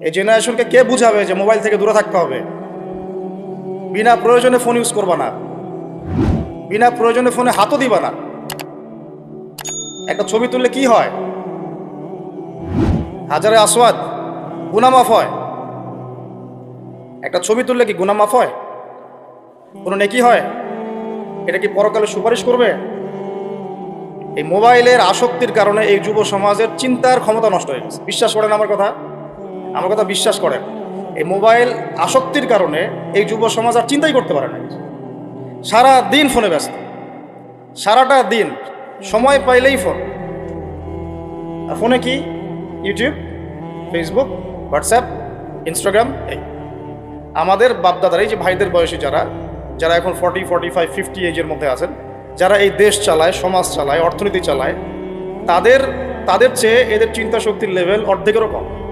এই জেনারেশনকে কে বুঝাবে যে মোবাইল থেকে দূরে থাকতে হবে? বিনা প্রয়োজনে ফোন ইউজ করবা না। বিনা প্রয়োজনে ফোনে হাতও দিবা না। একটা ছবি তুললে কি হয়? হাজারে আসওয়াদ, গুনামাফ হয়। একটা ছবি তুললে কি গুনামাফ হয়? কোনো নেকি হয়? এটা কি পরকালে সুপারিশ করবে? এই মোবাইলের আসক্তির কারণে এই যুব সমাজের চিন্তার ক্ষমতা নষ্ট হয়ে গেছে। বিশ্বাস করেন আমার কথা? আমার কথা বিশ্বাস করেন এই মোবাইল আসক্তির কারণে এই যুব সমাজ আর চিন্তাই করতে পারে না। সারা দিন ফোনে ব্যস্ত। সারাটা দিন সময় পাইলেই ফোন। আর ফোনে কি? ইউটিউব, ফেসবুক, হোয়াটসঅ্যাপ, ইনস্টাগ্রাম, এই। আমাদের বাপদাদার এই যে ভাইদের বয়সী যারা যারা এখন ফর্টি ফর্টি ফাইভ ফিফটি এজের মধ্যে আছেন, যারা এই দেশ চালায়, সমাজ চালায়, অর্থনীতি চালায়, তাদের তাদের চেয়ে এদের চিন্তা শক্তির লেভেল অর্ধেকেরও কম।